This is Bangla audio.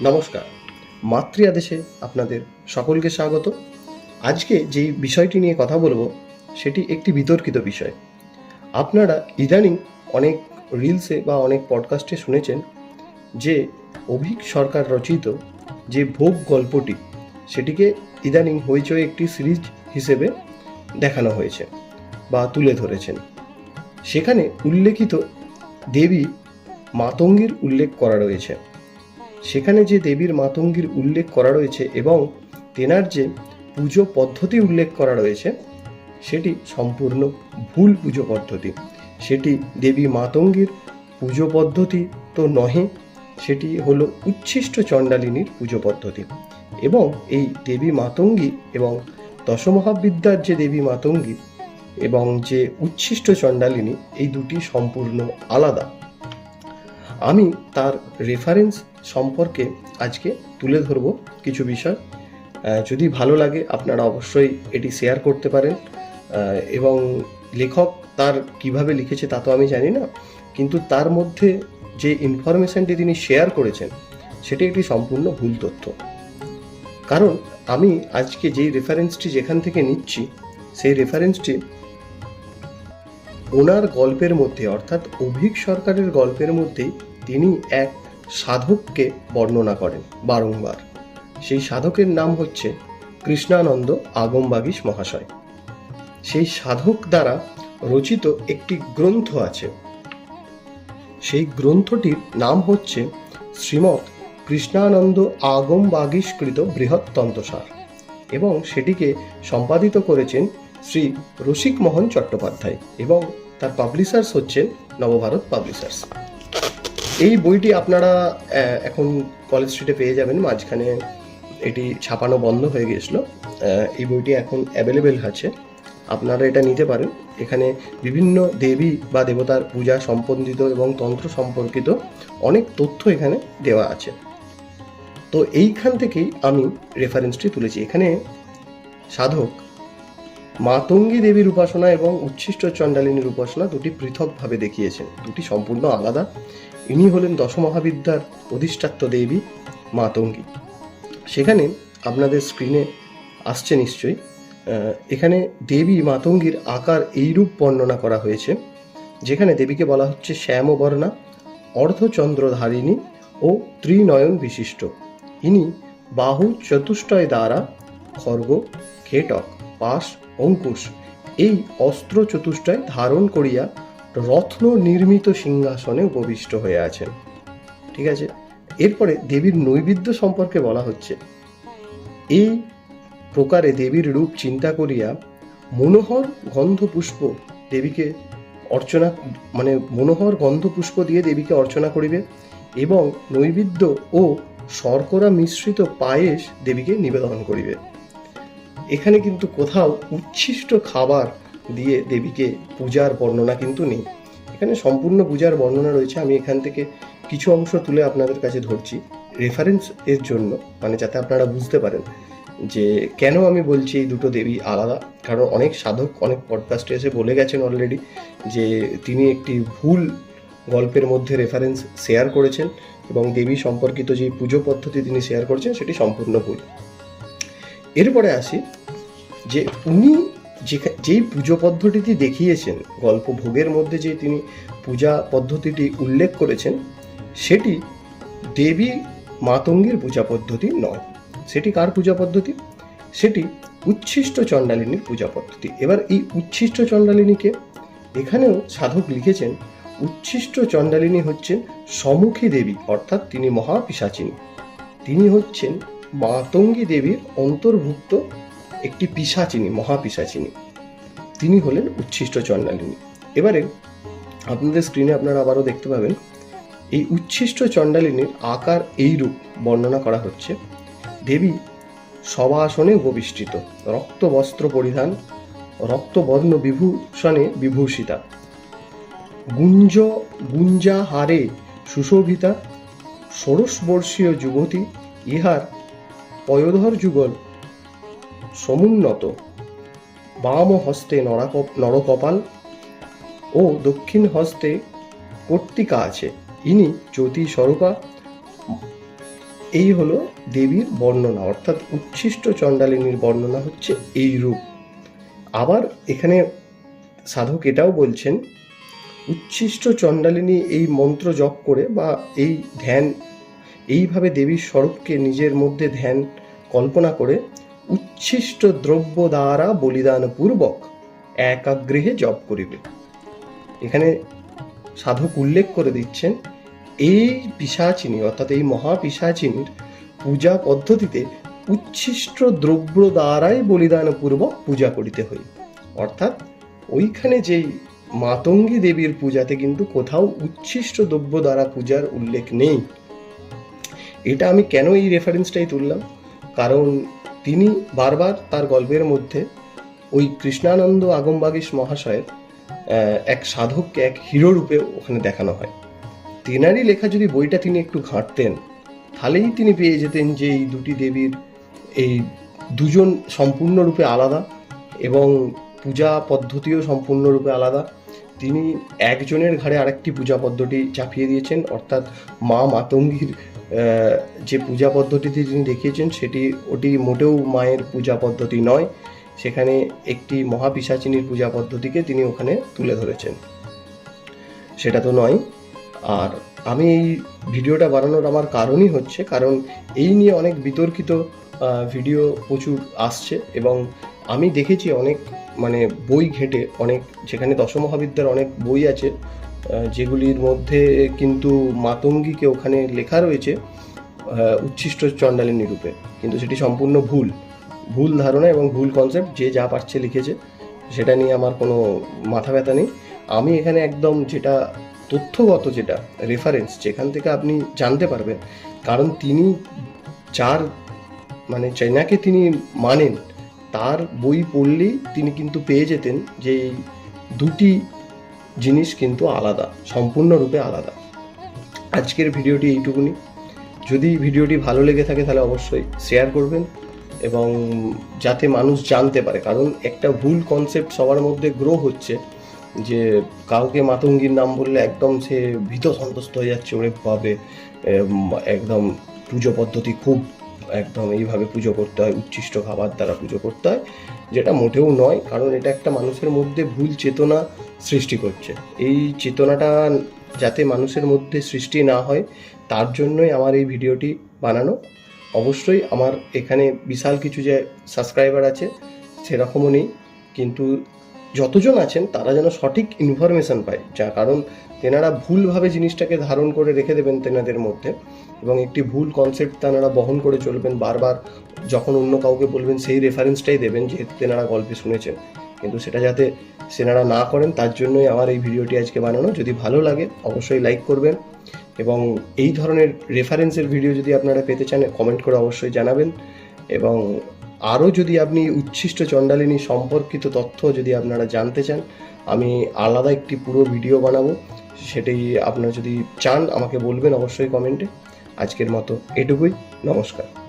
নমস্কার। মাতৃ আদেশে আপনাদের সকলকে স্বাগত। আজকে যেই বিষয়টি নিয়ে কথা বলব, সেটি একটি বিতর্কিত বিষয়। আপনারা ইদানিং অনেক রিলসে বা অনেক পডকাস্টে শুনেছেন যে অভিক সরকার রচিত যে ভোগ গল্পটি, সেটিকে ইদানিং হইচই একটি সিরিজ হিসেবে দেখানো হয়েছে বা তুলে ধরেছেন। সেখানে উল্লেখিত দেবী মাতঙ্গীর উল্লেখ করা রয়েছে। সেখানে যে দেবীর মাতঙ্গীর উল্লেখ করা রয়েছে এবং তেনার যে পুজো পদ্ধতি উল্লেখ করা রয়েছে, সেটি সম্পূর্ণ ভুল পুজো পদ্ধতি। সেটি দেবী মাতঙ্গীর পুজো পদ্ধতি তো নহে, সেটি হলো উচ্ছিষ্ট চণ্ডালিনীর পুজো পদ্ধতি। এবং এই দেবী মাতঙ্গী এবং দশমহাবিদ্যার যে দেবী মাতঙ্গী এবং যে উচ্ছিষ্ট চণ্ডালিনী, এই দুটি সম্পূর্ণ আলাদা। আমি তার রেফারেন্স সম্পর্কে আজকে তুলে ধরব কিছু বিষয়। যদি ভালো লাগে, আপনারা অবশ্যই এটি শেয়ার করতে পারেন। এবং লেখক তার কীভাবে লিখেছে তা তো আমি জানি না। কিন্তু তার মধ্যে যে ইনফরমেশনটি তিনি শেয়ার করেছেন, সেটি একটি সম্পূর্ণ ভুল তথ্য। কারণ আমি আজকে যেই রেফারেন্সটি যেখান থেকে নিচ্ছি, সেই রেফারেন্সটি ওনার গল্পের মধ্যে, অর্থাৎ অভিক সরকারের গল্পের মধ্যেই তিনি এক সাধককে বর্ণনা করেন বারংবার। সেই সাধকের নাম হচ্ছে কৃষ্ণানন্দ আগমবাগীশ মহাশয়। সেই সাধক দ্বারা রচিত একটি গ্রন্থ আছে। সেই গ্রন্থটির নাম হচ্ছে শ্রীমৎ কৃষ্ণানন্দ আগম বাগীষ্কৃত বৃহৎ তন্ত্রসার এবং সেটিকে সম্পাদিত করেছেন শ্রী রসিক মোহন চট্টোপাধ্যায় এবং তার পাবলিশার্স হচ্ছেন নবভারত পাবলিশার্স এই বইটি আপনারা এখন কলেজ স্ট্রিটে পেয়ে যাবেন। মাঝখানে এটি ছাপানো বন্ধ হয়ে গিয়েছিল। এই বইটি এখন অ্যাভেলেবেল আছে। আপনারা এটা নিতে পারেন। এখানে বিভিন্ন দেবী বা দেবতার পূজা সম্বন্ধিত এবং তন্ত্র সম্পর্কিত অনেক তথ্য এখানে দেওয়া আছে। তো এইখান থেকেই আমি রেফারেন্সটি তুলেছি। এখানে সাধক মাতঙ্গী দেবীর উপাসনা এবং উচ্ছিষ্ট চণ্ডালিনীর উপাসনা দুটি পৃথকভাবে দেখিয়েছেন। দুটি সম্পূর্ণ আলাদা। ইনি হলেন দশমহাবিদ্যার অধিষ্ঠাত্র দেবী মাতঙ্গী। সেখানে আপনাদের স্ক্রিনে আসছে নিশ্চয়ই। এখানে দেবী মাতঙ্গীর আকার এইরূপ বর্ণনা করা হয়েছে, যেখানে দেবীকে বলা হচ্ছে শ্যামবর্ণা, অর্ধচন্দ্রধারিণী ও ত্রিনয়ন বিশিষ্ট ইনি বাহু চতুষ্টয় দ্বারা খর্গ, খেটক। পাশ অঙ্কুশ। এই অস্ত্র চতুষ্টয় ধারণ করিয়া রত্ন নির্মিত সিংহাসনে উপবিষ্ট হয়ে আছেন। ঠিক আছে? এরপরে দেবীর নৈবেদ্য সম্পর্কে বলা হচ্ছে। এই প্রকারে দেবীর রূপ চিন্তা করিয়া মনোহর গন্ধপুষ্প দেবীকে অর্চনা মানে মনোহর গন্ধপুষ্প দিয়ে দেবীকে অর্চনা করিবে এবং নৈবেদ্য ও শর্করা মিশ্রিত পায়েস দেবীকে নিবেদন করিবে। এখানে কিন্তু কোথাও উচ্ছিষ্ট খাবার দিয়ে দেবীকে পূজার বর্ণনা কিন্তু নেই। এখানে সম্পূর্ণ পূজার বর্ণনা রয়েছে। আমি এখান থেকে কিছু অংশ তুলে আপনাদের কাছে ধরছি। রেফারেন্স এর জন্য মানে যাতে আপনারা বুঝতে পারেন যে কেন আমি বলছি এই দুটো দেবী আলাদা। কারণ অনেক সাধক, অনেক পডকাস্টে এসে বলে গেছেন অলরেডি যে তিনি একটি ভুল গল্পের মধ্যে রেফারেন্স শেয়ার করেছেন এবং দেবী সম্পর্কিত যে পুজো পদ্ধতি তিনি শেয়ার করেছেন, সেটি সম্পূর্ণ ভুল। এরপরে আসি যে উনি যেই পুজো পদ্ধতিটি দেখিয়েছেন, গল্প ভোগের মধ্যে যে তিনি পূজা পদ্ধতিটি উল্লেখ করেছেন, সেটি দেবী মাতঙ্গীর পূজা পদ্ধতি নয়। সেটি কার পূজা পদ্ধতি? সেটি উচ্ছিষ্ট চণ্ডালিনীর পূজা পদ্ধতি। এবার এই উচ্ছিষ্ট চণ্ডালিনীকে এখানেও সাধক লিখেছেন, উচ্ছিষ্ট চণ্ডালিনী হচ্ছেন সমুখী দেবী, অর্থাৎ তিনি মহাপিসাচিনী তিনি হচ্ছেন মাতঙ্গী দেবীর অন্তর্ভুক্ত একটি পিসাচিনী, মহাপিসাচিনী। তিনি হলেন উচ্ছিষ্ট চণ্ডালিনী। এবারে আপনাদের স্ক্রিনে আপনারা আবারও দেখতে পাবেন, এই উচ্ছিষ্ট চণ্ডালিনীর আকার এইরূপ বর্ণনা করা হচ্ছে। দেবী সবাসনে উপবিষ্টিত রক্ত বস্ত্র পরিধান, রক্তবর্ণ বিভূষণে বিভূষিতা। গুঞ্জ, গুঞ্জাহারে সুশোভিতা, ষোড়শবর্ষীয় যুবতী, ইহার পয়োধর যুগল সমুন্নত। বাম হস্তে নরাকপ নরকপাল ও দক্ষিণ হস্তে কর্তিকা আছে। ইনি জ্যোতি স্বরূপা। এই হলো দেবীর বর্ণনা, অর্থাৎ উচ্ছিষ্ট চণ্ডালিনীর বর্ণনা হচ্ছে এই রূপ। আবার এখানে সাধক এটাও বলছেন, উচ্ছিষ্ট চণ্ডালিনী এই মন্ত্র জপ করে বা এই ধ্যান এইভাবে দেবীর স্বরূপকে নিজের মধ্যে ধ্যান, কল্পনা করে উচ্ছিষ্ট দ্রব্য দ্বারা বলিদান পূর্বক একাগ্রহে জপ করিবে। এখানে সাধক উল্লেখ করে দিচ্ছেন, এই পিসাচিনী, অর্থাৎ এই মহা পিসাচিনীর পূজা পদ্ধতিতে উচ্ছিষ্ট দ্রব্য দ্বারাই বলিদান পূর্বক পূজা করিতে হই অর্থাৎ ওইখানে যেই মাতঙ্গী দেবীর পূজাতে কিন্তু কোথাও উচ্ছিষ্ট দ্রব্য দ্বারা পূজার উল্লেখ নেই। এটা আমি কেন এই রেফারেন্সটাই তুললাম? কারণ তিনি বারবার তার গল্পের মধ্যে ওই কৃষ্ণানন্দ আগমবাগীশ মহাশয়ের এক সাধককে এক হিরো রূপে ওখানে দেখানো হয়। তেনারই লেখা যদি বইটা তিনি একটু ঘাঁটতেন, তাহলেই তিনি পেয়ে যেতেন যে এই দুটি দেবীর এই দুজন সম্পূর্ণরূপে আলাদা এবং পূজা পদ্ধতিও সম্পূর্ণরূপে আলাদা। তিনি একজনের ঘাড়ে আরেকটি পূজা পদ্ধতি চাপিয়ে দিয়েছেন, অর্থাৎ মা মাতঙ্গীর যে পূজা পদ্ধতিটি তিনি দেখিয়েছেন সেটি ওটি মোটেও মায়ের পূজা পদ্ধতি নয়, সেখানে একটি মহাপিসাচিনীর পূজা পদ্ধতিকে তিনি ওখানে তুলে ধরেছেন। সেটা তো নয়। আর আমি এই ভিডিওটা বানানোর আমার কারণই হচ্ছে, কারণ এই নিয়ে অনেক বিতর্কিত ভিডিও প্রচুর আসছে এবং আমি দেখেছি অনেক মানে বই ঘেঁটে অনেক, যেখানে দশমহাবিদ্যার অনেক বই আছে যেগুলির মধ্যে কিন্তু মাতঙ্গীকে ওখানে লেখা রয়েছে উচ্ছিষ্ট চণ্ডালিনী রূপে কিন্তু সেটি সম্পূর্ণ ভুল। ভুল ধারণা এবং ভুল কনসেপ্ট যে যা পারছে লিখেছে, সেটা নিয়ে আমার কোনো মাথা ব্যথা নেই। আমি এখানে একদম যেটা, তথ্যগত যেটা রেফারেন্স যেখান থেকে আপনি জানতে পারবেন, কারণ তিনি যার মানে চাইনাকে তিনি মানেন। তার বই পড়লেই তিনি কিন্তু পেয়ে যেতেন যে এই দুটি জিনিস কিন্তু আলাদা, সম্পূর্ণরূপে আলাদা। আজকের ভিডিওটি এইটুকুনি। যদি ভিডিওটি ভালো লেগে থাকে তাহলে অবশ্যই শেয়ার করবেন এবং যাতে মানুষ জানতে পারে। কারণ একটা ভুল কনসেপ্ট সবার মধ্যে গ্রো হচ্ছে যে কাউকে মাতঙ্গীর নাম বললে একদম সে ভীত সন্তুষ্ট হয়ে যাচ্ছে, ওরে পাবে একদম পুজো পদ্ধতি খুব একদম এইভাবে পুজো করতে হয়, উচ্ছিষ্ট খাবার দ্বারা পুজো করতে হয়, যেটা মোটেও নয়, কারণ এটা একটা মানুষের মধ্যে ভুল চেতনা সৃষ্টি করছে। এই চেতনাটা যাতে মানুষের মধ্যে সৃষ্টি না হয়, তার জন্যই আমার এই ভিডিওটি বানানো। অবশ্যই আমার এখানে বিশাল কিছু যে সাবস্ক্রাইবার আছে, সেরকমও নেই, কিন্তু যতজন আছেন, তারা যেন সঠিক ইনফরমেশন পায় যা কারণ তেনারা ভুলভাবে জিনিসটাকে ধারণ করে রেখে দেবেন তেনাদের মধ্যে এবং একটি ভুল কনসেপ্ট তেনারা বহন করে চলবেন বারবার, যখন অন্য কাউকে বলবেন সেই রেফারেন্সটাই দেবেন যেহেতু তেনারা গল্পে শুনেছেন। কিন্তু সেটা যাতে সেনারা না করেন, তার জন্যই আমার এই ভিডিওটি আজকে বানানো। যদি ভালো লাগে, অবশ্যই লাইক করবেন এবং এই ধরনের রেফারেন্সের ভিডিও যদি আপনারা পেতে চান কমেন্ট করে অবশ্যই জানাবেন এবং আরও যদি আপনি উচ্ছিষ্ট চণ্ডালিনী সম্পর্কিত তথ্য যদি আপনারা জানতে চান, আমি আলাদা একটি পুরো ভিডিও বানাবো। সেটাই আপনারা যদি চান, আমাকে বলবেন অবশ্যই কমেন্টে। আজকের মতো এটুকুই। নমস্কার।